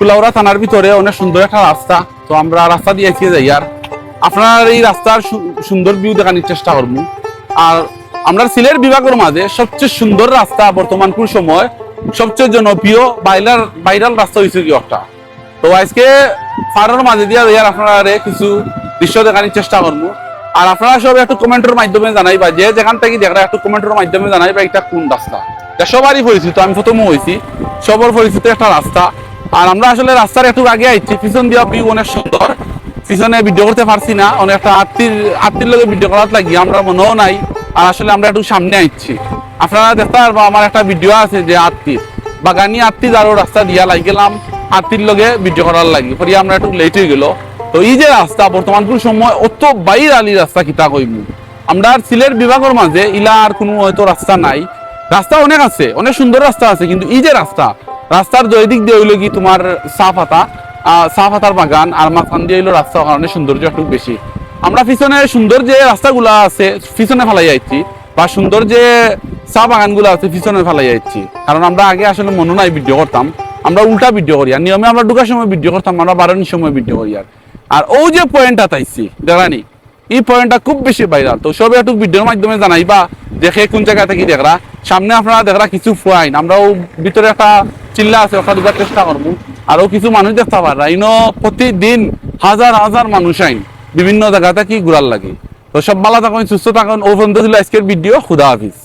কুলাউড়া থানার ভিতরে অনেক সুন্দর একটা রাস্তা। তো আমরা রাস্তা দিয়ে এগিয়ে যাই আর আপনার এই রাস্তার সুন্দর ভিউ দেখানোর চেষ্টা করব। আর আমরা সিলেট বিভাগের মাঝে সবচেয়ে সুন্দর রাস্তা বর্তমান কোন সময় সবচেয়ে জনপ্রিয় বাইলার, বাইরাল রাস্তা হয়েছে কি একটা। তো আজকে ফারের মাঝে দিয়ে আর আপনারা কিছু দৃশ্য দেখানোর চেষ্টা করব। আর আপনারা সব একটু কমেন্টের মাধ্যমে জানাইবা যে যেখান থেকে দেখরা একটু কমেন্টের মাধ্যমে জানাইবা এটা কোন রাস্তা। সবারই পরিচিত, আমি প্রথমও হয়েছি সবার পরিচিত একটা রাস্তা। আর আমরা আসলে রাস্তার একটু আগে আইছি। পিছন দিয়া ভিউ অনেক সুন্দর। পিছনে ভিডিও করতে পারছি না। অনেক একটা আত্মীর আত্মীর লগে ভিডিও করার লাগি, আমরা মনেও নাই। আর আসলে আমরা একটু সামনে আইছি। আপনারা দেখতে পারব, আমার একটা ভিডিও আছে যে আত্মীর। বাগানি আত্মীর আরও রাস্তা দিয়া লাগ গেলাম। আত্মীর লগে ভিডিও করার লাগি। পরে আমরা একটু লেট হয়ে গেলো। তো এই যে রাস্তা, বর্তমান কোন সময় অত বাইর আলি রাস্তা কিতা কইমু? আমরা আর সিলেট বিভাগের মাঝে ইলা আর কোনো হয়তো রাস্তা নাই। রাস্তা অনেক আছে, অনেক সুন্দর রাস্তা আছে, কিন্তু এই যে রাস্তা রাস্তার দিক দিয়ে হইল কি তোমার চা পাতা চা পাতার বাগান আর মাঝখান দিয়ে হইল রাস্তার কারণে সৌন্দর্য একটু বেশি। আমরা পিছনে সুন্দর যে রাস্তাগুলা আছে, পিছনে ফেলাই যাচ্ছি বা সুন্দর যে চা বাগানগুলো আছে, পিছনে ফেলাই যাচ্ছি কারণ আমরা আগে আসলে মনে নাই ভিডিও করতাম। আমরা উল্টা ভিডিও করি আর নিয়মে আমরা ঢুকার সময় ভিডিও করতাম, আমরা বারোনির সময় ভিডিও করি আর। আর ও যে পয়েন্টটা তাইছি দেখানি এই পয়েন্টটা খুব বেশি ভাইরাল তো সবে একটু ভিডিওর মাধ্যমে জানাইবা দেখে কোন জায়গা থেকে দেখরা? সামনে আপনারা দেখরা কিছু ফুয়াইন। আমরাও ভিতরে একটা চিল্লা আছে, ওখানে দুবার চেষ্টা করব। আরও কিছু মানুষ দেখতে পারা ইনো প্রতিদিন হাজার হাজার মানুষ আইন। বিভিন্ন জায়গা থেকে ঘুরার লাগে। তো সব ভালো থাকুন, সুস্থ থাকুন। ও পর্যন্ত ছিল আজকের ভিডিও। খুদা হাফিজ।